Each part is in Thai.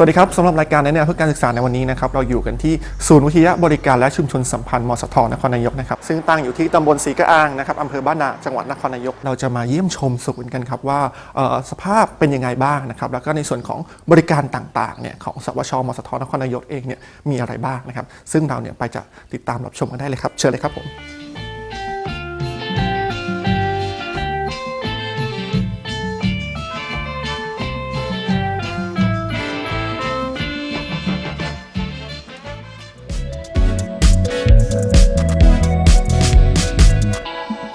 สวัสดีครับสำหรับรายการในแนวเพื่อการศึกษาในวันนี้นะครับเราอยู่กันที่ศูนย์วิทยาบริการและชุมชนสัมพันธ์มสทนครนายกนะครับซึ่งตั้งอยู่ที่ตำบลศรีกระอางนะครับอำเภอบ้านนาจังหวัดนครนายก เราจะมาเยี่ยมชมศูนย์กันครับว่าสภาพเป็นยังไงบ้างนะครับแล้วก็ในส่วนของบริการต่างๆเนี่ยของสวชมสทนครนายกเองเนี่ยมีอะไรบ้างนะครับซึ่งเราเนี่ยไปจะติดตามรับชมกันได้เลยครับเชิญเลยครับผม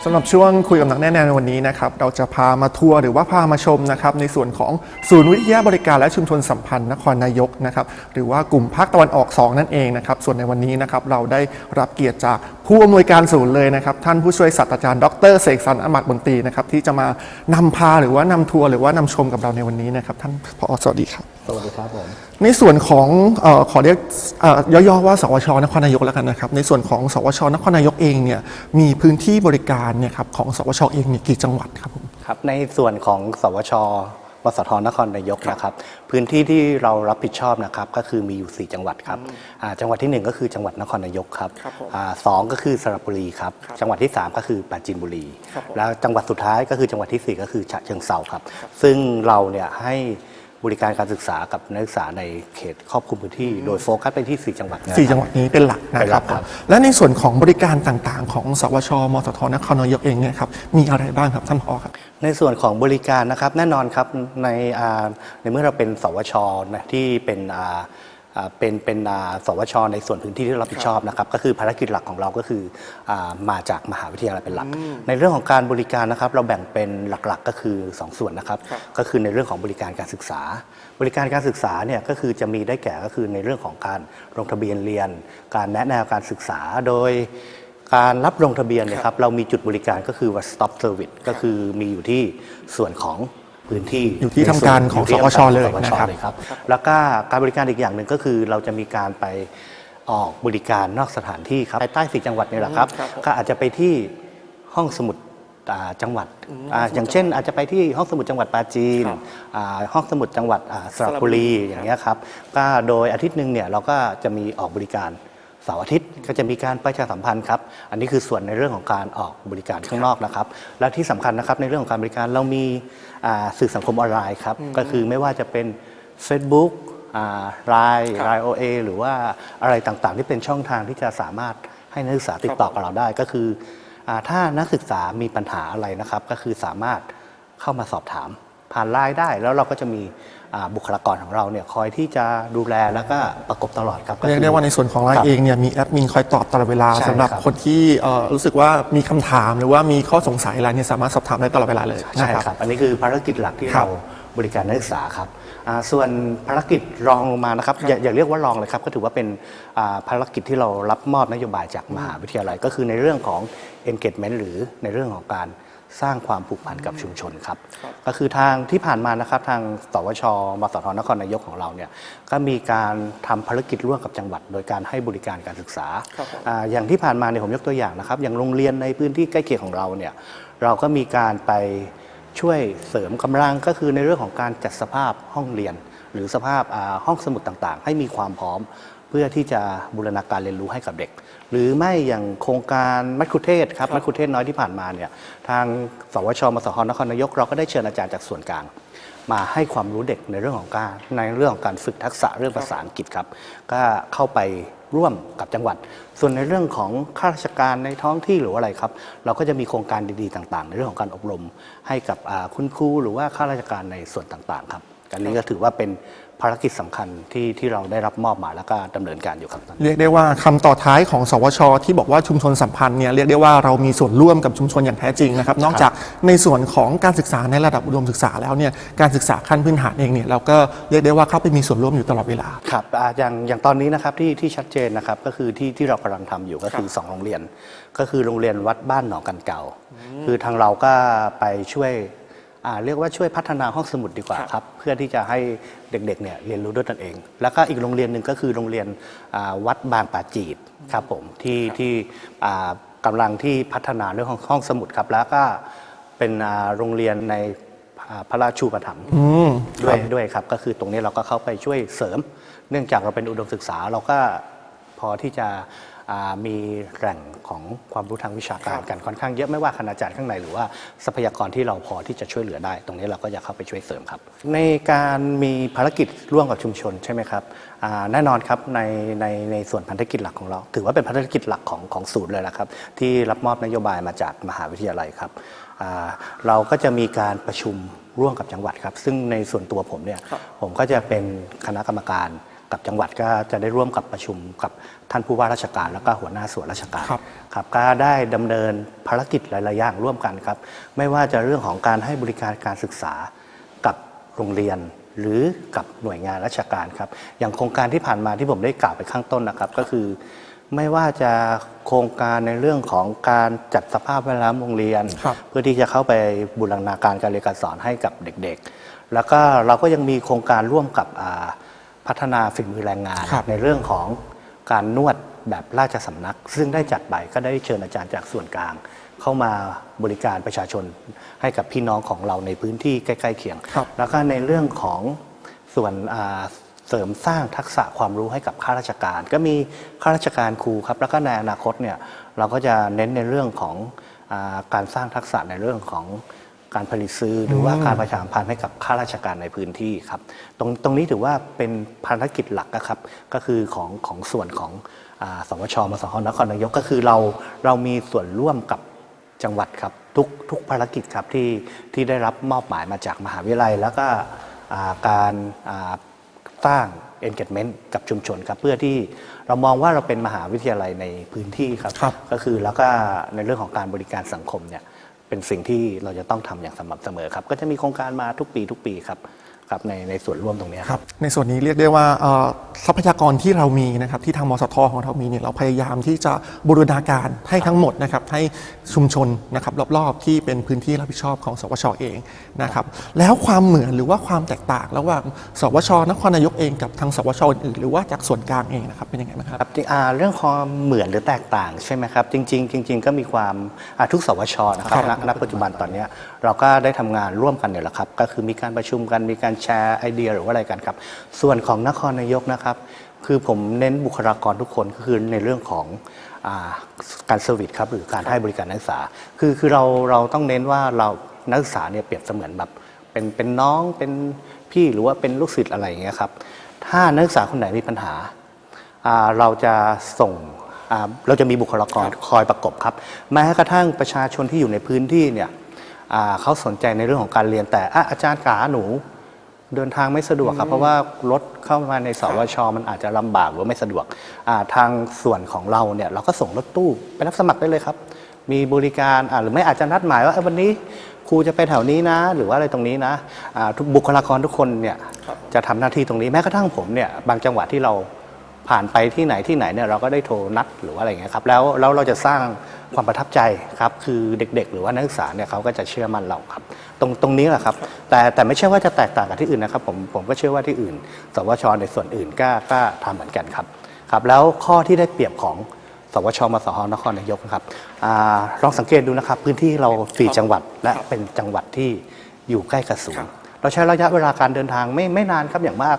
สำหรับช่วงคุยกับนักแน่นในวันนี้นะครับเราจะพามาทัวร์หรือว่าพามาชมนะครับในส่วนของศูนย์วิทยาบริการและชุมชนสัมพันธ์นครนายกนะครับหรือว่ากลุ่มภาคตะวันออก 2 นั่นเองนะครับส่วนในวันนี้นะครับเราได้รับเกียรติจากผู้อำนวยการศูนย์เลยนะครับท่านผู้ช่วยศาสตราจารย์ดรเสกสรรอมัดบนตรีนะครับที่จะมานำพาหรือว่านำทัวร์หรือว่านำชมกับเราในวันนี้นะครับท่านผอสวัสดีครับสวัสดีครับผม ในส่วนของเออขอเรียกเอ่อย่อๆว่า สวชนครนายกแล้วกันนะครับ ในส่วนของสวชนครนายกเองเนี่ยมีพื้นที่บริการเนี่ยครับของสวชเองเนี่ยกี่จังหวัดครับผมครับในส่วนของสวชวสทนครนายกนะครับพื้นที่ที่เรารับผิดชอบนะครับก็คือมีอยู่ 4 จังหวัดครับอ่าจังหวัดทีหนึ่1 ก็คือจังหวัดนครนายกครับครับผมอ่าสองก็คือสระบุรีครับครับจังหวัดที่ 3 ก็คือปราจีนบุรีครับผมแล้วจังหวัดสุดท้ายก็คือจังหวัดทีสี่ 4 ก็คือฉะเชิงเซาครับ ซึ่งเราเนี่ยให้ บริการการศึกษากับนักศึกษาในเขตครอบคลุมพื้นที่โดยโฟกัสไปที่ 4 จังหวัดนะครับสี่จังหวัดนี้เป็นหลักนะเป็นคหลัรับกครับและในส่วนของบริการต่างๆ ของสวชมสทนครนายกเองเนี่ยครับมีอะไรบ้างครับท่านผอครับ ในส่วนของบริการนะครับแน่นอนครับในอ่าในเมื่อเราเป็นสวชนะที่เป็นอ่าอ่า เป็นเป็นอ่าสวชในส่วนพื้นที่ที่เรารับผิดชอบนะครับก็คือภารกิจหลักของเราก็คืออามาจากมหาวิทยาลัยเป็นหลัก ในเรื่องของการบริการนะครับเราแบ่งเป็นหลักๆก็คือ 2 ส่วนนะครับครับ ก็คือในเรื่องของบริการการศึกษา บริการการศึกษาเนี่ยก็คือจะมีได้แก่ก็คือในเรื่องของการลงทะเบียนเรียน การแนะแนวการศึกษาโดยการรับลงทะเบียนเนยครับเรามีจุดบริการก็คือ one stop service ก็คือมีอยู่ที่ส่วนของ พื้นที่อยู่ที่ทำการของยู่ที่สวชทำกาเลยของนะครับเลยครับ แล้วก็การบริการอีกอย่างหนึ่งก็คือเราจะมีการไปออกบริการนอกสถานที่ครับภายใต้สี่จังหวัดนี่แหละครับครับผมก็อาจจะไปที่ห้องสมุดอ่าจังหวัดอ่าอย่างเช่น อาจจะไปที่ห้องสมุดจังหวัดปราจีนครับอ่าห้องสมุดจังหวัดอ่าสระสระบุบุรีรีอย่างเงี้ยครับก็โดยอาทิตย์หนึ่งเนี่ยเราก็จะมีออกบริการ เสาร์อาทิตย์ก็จะมีการประชาสัมพันธ์ครับ อันนี้คือส่วนในเรื่องของการออกบริการข้างนอกนะครับ และที่สำคัญนะครับในเรื่องของการบริการเรามีอ่าสื่อสังคมออนไลน์ครับ ก็คือไม่ว่าจะเป็น Facebook ไลน์ครับไลน์โอเอหรือว่าอะไรต่างๆ ที่เป็นช่องทางที่จะสามารถให้นักศึกษาติดต่อกับเราได้ก็คืออาถ้านักศึกษามีปัญหาอะไรนะครับ ก็คือสามารถเข้ามาสอบถาม ผ่านไลน์ได้ แล้วเราก็จะมีอ่าบุคลากรของเราเนี่ยคอยที่จะดูแลแล้วก็ประกบตลอดครับเรียกได้ว่าในส่วนของไลครัน์บเองเนี่ยมีแอดมินคอยตอบตลอดเวลาใช่สำหรับครับคนที่เอ่อรู้สึกว่ามีคำถามหรือว่ามีข้อสงสัยอะไรเนี่ยสามารถสอบถามได้ตลอดเวลาเลยใช่นะครับอันนี้คือภารกิจหลักที่ครัเราบบริการนักศึกษาครับอ่าส่วนภารกิจรองลงมานะครับอย่าอย่าเรียกว่ารองเลยครับ ก็ถือว่าเป็นอ่าภารกิจที่เรารับมอบนโยบายจากมหาวิทยาลัย ก็คือในเรื่องของ engagement หรือในเรื่องของการ สร้างความผูกพันกับชุมชนครับ ก็คือทางที่ผ่านมานะครับทางสวชมสทนครนายกของเราเนี่ยก็มีการทำภารกิจร่วมกับจังหวัด โดยการให้บริการการศึกษาครับผมอ่าอย่างที่ผ่านมาเนี่ยผมยกตัวอย่างนะครับ อย่างโรงเรียนในพื้นที่ใกล้เคียงของเราเนี่ยเราก็มีการไปช่วยเสริมกำลังก็คือในเรื่องของการจัดสภาพห้องเรียน หรือสภาพอ่าห้องสมุดต่างๆ ให้มีความพร้อมเพื่อที่จะบูรณาการเรียนรู้ให้กับเด็ก หรือไม่อย่างโครงการมัคคุเทศก์ครับมัคคุเทศก์น้อยที่ผ่านมาเนี่ยทางสวชมสหนครนายกเราก็ได้เชิญอาจารย์จากส่วนกลางมาให้ความรู้เด็กในเรื่องของการในเรื่องของการฝึกทักษะเรื่องภาษาอังกฤษครับ ก็เข้าไปร่วมกับจังหวัด ส่วนในเรื่องของข้าราชการในท้องที่หรือว่าอะไรครับ เราก็จะมีโครงการดีๆต่าง ๆ ในเรื่องของการอบรมให้กับอ่าคุณครูหรือว่าข้าราชการในส่วนต่างๆครับ อันนี้ก็ถือว่าเป็นภารกิจสำคัญที่ที่เราได้รับมอบหมายแล้วก็ดำเนินการอยู่ครับเรียกได้ว่าคำต่อท้ายของสวช ที่บอกว่าชุมชนสัมพันธ์เนี่ยเรียกได้ว่าเรามีส่วนร่วมกับชุมชนอย่างแท้จริงนะครับ นอกจากในส่วนของการศึกษาในระดับอุดมศึกษาแล้วเนี่ยการศึกษาขั้นพื้นฐานเองเนี่ยเราก็เรียกได้ว่าเข้าไปมีส่วนร่วมอยู่ตลอดเวลา ครับอ่าอย่างอย่างตอนนี้นะครับที่ที่ชัดเจนนะครับก็คือที่ที่เรากำลังทำอยู่ก็คือ 2 โรงเรียน ก็คือโรงเรียนวัดบ้านหนองกันเก่า คือทางเราก็ไปช่วยอ่า เรียกว่าช่วยพัฒนาห้องสมุดดีกว่าครับ เพื่อที่จะให้เด็กๆเนี่ยเรียนรู้ด้วยตนเอง แล้วก็อีกโรงเรียนหนึ่งก็คือโรงเรียนอ่าวัดบางป่าจีดครับผมที่ที่อ่ากำลังที่พัฒนาเรื่องของห้องสมุดครับ แล้วก็เป็นอ่าโรงเรียนในภอ่าพระราชูปถัมภ์อืมด้วยด้วยครับ ก็คือตรงนี้เราก็เข้าไปช่วยเสริม เนื่องจากเราเป็นอุดมศึกษาเราก็พอที่จะอ่า มีแหล่งของความรู้ทางวิชาการกันค่อนข้างเยอะไม่ว่าคณาจารย์ข้างในหรือว่าทรัพยากรที่เราพอที่จะช่วยเหลือได้ ตรงนี้เราก็จะเข้าไปช่วยเสริมครับ ในการมีภารกิจร่วมกับชุมชนใช่ไหมครับอ่าแน่นอนครับในในในส่วนพันธกิจหลักของเรา ถือว่าเป็นภารกิจหลักของของศูนย์เลยละครับ ที่รับมอบนโยบายมาจากมหาวิทยาลัยครับอ่าเราก็จะมีการประชุมร่วมกับจังหวัดครับ ซึ่งในส่วนตัวผมเนี่ยผมก็จะเป็นคณะกรรมการ กับจังหวัดก็จะได้ร่วมกับประชุมกับท่านผู้ว่าราชการ แล้วก็หัวหน้าส่วนราชการครับ ครับก็ได้ดำเนินภารกิจหลายๆอย่างร่วมกันครับ ไม่ว่าจะเรื่องของการให้บริการการศึกษากับโรงเรียน หรือกับหน่วยงานราชการครับ อย่างโครงการที่ผ่านมาที่ผมได้กล่าวไปข้างต้นนะครับ ก็คือ ไม่ว่าจะโครงการในเรื่องของการจัดสภาพแวดล้อมโรงเรียน ครับ เพื่อที่จะเข้าไปบูรณาการการเรียนการสอนให้กับเด็กๆ แล้วก็เราก็ยังมีโครงการร่วมกับอ่า พัฒนาฝีมือแรงงาน ครับ ในเรื่องของการนวดแบบราชสำนัก ซึ่งได้จัดไปก็ได้เชิญอาจารย์จากส่วนกลาง เข้ามาบริการประชาชนให้กับพี่น้องของเราในพื้นที่ใกล้ๆเคียง ครับแล้วก็ในเรื่องของส่วนอ่าเสริมสร้างทักษะความรู้ให้กับข้าราชการ ก็มีข้าราชการครูครับ แล้วก็ในอนาคตเนี่ยเราก็จะเน้นในเรื่องของอาการสร้างทักษะในเรื่องของ การผลิตซื้อหรือว่าการประชาสัมพันธ์ให้กับข้าราชการในพื้นที่ครับ ตรงตรงนี้ถือว่าเป็นภารกิจหลักนะครับ ก็คือของของส่วนของอาสวชมสหนครนายกก็คือเราเรามีส่วนร่วมกับจังหวัดครับทุกทุกภารกิจครับที่ที่ได้รับมอบหมายมาจากมหาวิทยาลัย แล้วก็อ่าการอ่าสร้าง engagement กับชุมชนครับเพื่อที่เรามองว่าเราเป็นมหาวิทยาลัยในพื้นที่ครับครับก็คือแล้วก็ในเรื่องของการบริการสังคมเนี่ย เป็นสิ่งที่เราจะต้องทำอย่างสม่ำเสมอครับ ก็จะมีโครงการมาทุกปีทุกปีครับ ครับในในส่วนร่วมตรงเนี้ยคครัรับบในส่วนนี้เรียกได้ว่าเอ่อทรัพยากรที่เรามีนะครับที่ทางมสทของเรามีเนี่ยเราพยายามที่จะบูรณาการให้ทั้งหมดนะครับให้ชุมชนนะครับรอบๆ ที่เป็นพื้นที่รับผิดชอบของสวชเองนะครับแล้วความเหมือนหรือว่าความแตกต่างระหว่างสวชนครนายกเองกับทางสวชอื่นๆหรือว่าจากส่วนกลางเองนะครับเป็นยังไงบ้างครับครับจริงอ่าเรื่องความเหมือนหรือแตกต่างใช่ไหมครับจริงๆจริง ๆ ก็มีความอ่าทุกสวชนะครับครับณณปัจจุบันตอนเนี้ยเราก็ได้ทำงานร่วมกันเนี่ยแหละครับก็คือมีการประชุมกันมีการแชร์ไอเดียหรือว่าอะไรกันครับ ส่วนของนครนายกนะครับ คือผมเน้นบุคลากรทุกคนก็คือในเรื่องของอาการเซอร์วิสครับหรือการให้บริการนักศึกษา คือคือเราเราต้องเน้นว่าเรานักศึกษาเนี่ยเปรียบเสมือนแบบเป็นเป็นน้องเป็นพี่หรือว่าเป็นลูกศิษย์อะไรอย่างเงี้ยครับถ้านักศึกษาคนไหนมีปัญหาอ่าเราจะส่งอ่าเราจะมีบุคลากรคอยประกบครับ แม้กระทั่งประชาชนที่อยู่ในพื้นที่เนี่ยอ่าเขาสนใจในเรื่องของการเรียนแต่อะอาจารย์ขาหนู เดินทางไม่สะดวกครับ เพราะว่ารถเข้ามาในสวชมันอาจจะลำบากหรือว่าไม่สะดวกอ่าทางส่วนของเราเนี่ยเราก็ส่งรถตู้ไปรับสมัครได้เลยครับ มีบริการอ่าหรือไม่อาจจะนัดหมายว่าเอ้ยวันนี้ครูจะไปแถวนี้นะ หรือว่าอะไรตรงนี้นะอ่าทุกบุคลากรทุกคนเนี่ยจะทำหน้าที่ตรงนี้แม้กระทั่งผมเนี่ยบางจังหวะที่เรา ผ่านไปที่ไหนที่ไหนเนี่ยเราก็ได้โทรนัดหรือว่าอะไรอย่างเงี้ยครับแล้วแล้วเราจะสร้างความประทับใจครับคือเด็ก ๆ หรือว่านักศึกษาเนี่ยเขาก็จะเชื่อมั่นเราครับ ตรงตรงนี้แหละครับ แต่แต่ไม่ใช่ว่าจะแตกต่างกับที่อื่นนะครับผมผมก็เชื่อว่าที่อื่น สวชในส่วนอื่นก็ก็ทำเหมือนกันครับครับ แล้วข้อที่ได้เปรียบของสวชมสหนครนายกนะครับอาลองสังเกตดูนะครับ พื้นที่เราสี่จังหวัดและเป็นจังหวัดที่อยู่ใกล้กับศูนย์เราใช้ระยะเวลาการเดินทางไม่ไม่นานครับอย่างมาก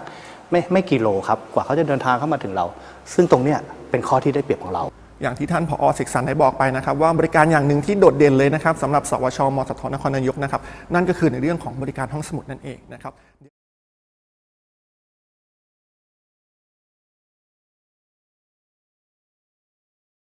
ไม่ไม่กี่โลครับกว่าเขาจะเดินทางเข้ามาถึงเรา ซึ่งตรงเนี้ยเป็นข้อที่ได้เปรียบของเรา อย่างที่ท่านผอศึกษาได้บอกไปนะครับว่าบริการอย่างหนึ่งที่โดดเด่นเลยนะครับสำหรับสวชมสทนครนายกนะครับนั่นก็คือในเรื่องของบริการห้องสมุดนั่นเองนะครับ